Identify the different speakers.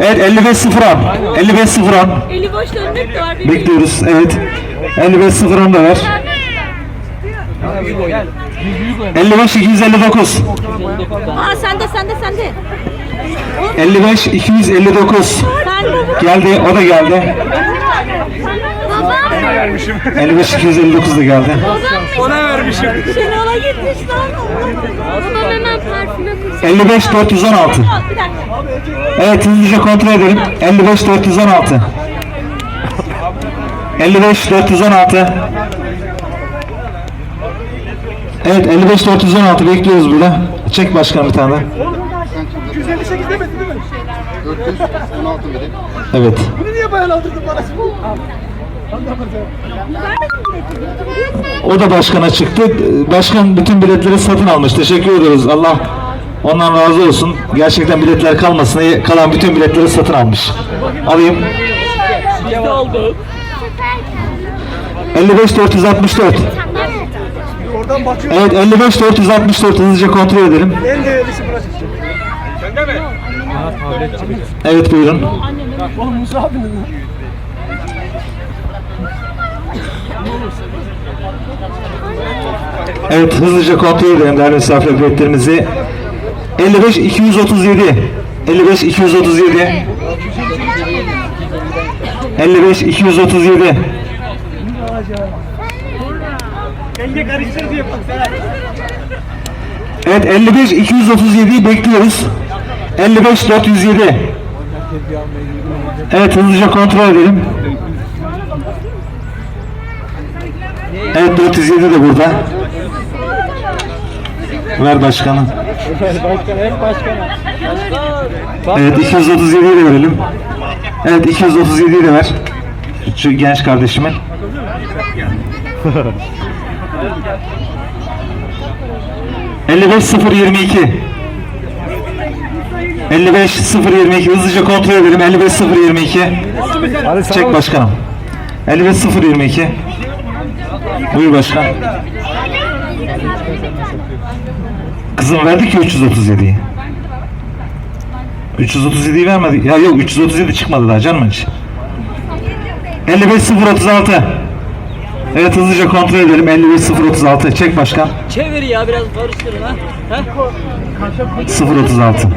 Speaker 1: Evet 55 0 55 0
Speaker 2: Eli boş dönmek var.
Speaker 1: Bekliyoruz. Evet. 55 0 da ver. 55 259.
Speaker 2: Aa sende sende sende.
Speaker 1: 55 259.
Speaker 2: Sen baba.
Speaker 1: Geldi. O da geldi.
Speaker 2: Babam.
Speaker 1: 55 259 da geldi.
Speaker 3: Ona vermişim.
Speaker 2: Şenol'a gitmiş lan. Babam hemen parfüme kursun.
Speaker 1: 55 416.
Speaker 2: Bir dakika.
Speaker 1: Evet hızlıca kontrol edelim. 55 416. 55 416. Evet 55 416 bekliyoruz burada. Çek başkan bir tane daha.
Speaker 3: 258 demedin değil mi?
Speaker 4: 416 mıydı?
Speaker 1: Evet.
Speaker 3: Bunu niye bayan aldırdın bana?
Speaker 1: O da başkana çıktı. Başkan bütün biletleri satın almış. Teşekkür ediyoruz. Allah ondan razı olsun. Gerçekten biletler kalmasın kalan bütün biletleri satın almış. Alayım. 55 464.
Speaker 3: Oradan bakıyor.
Speaker 1: Evet 55 464 hızlıca kontrol edelim.
Speaker 3: En değerlisi burası. Sende mi?
Speaker 1: Evet buyurun.
Speaker 3: Oğlum Musa abinin.
Speaker 1: Evet hızlıca kontrol edelim değerli misafir biletlerimizi. 55 237. 55 237. 55 237. Evet 55 237'yi bekliyoruz. 55 407. Evet hızlıca kontrol edelim. Evet 407 de burada. Ver başkanım. Evet 237'yi de verelim. Evet 237'yi de ver. Şu genç kardeşime. ...55 022 55 022 hızlıca kontrol edelim. 55 022 Çek başkanım. 55 022 Buyur başkan. Kızım verdi ki 337'yi 337'yi vermedi. Ya yok 337 çıkmadı daha canım hiç. 55 036. Evet hızlıca kontrol edelim. 55 036. Çek başkan.
Speaker 5: Çevir ya biraz karıştırın ha. ha?
Speaker 1: 036.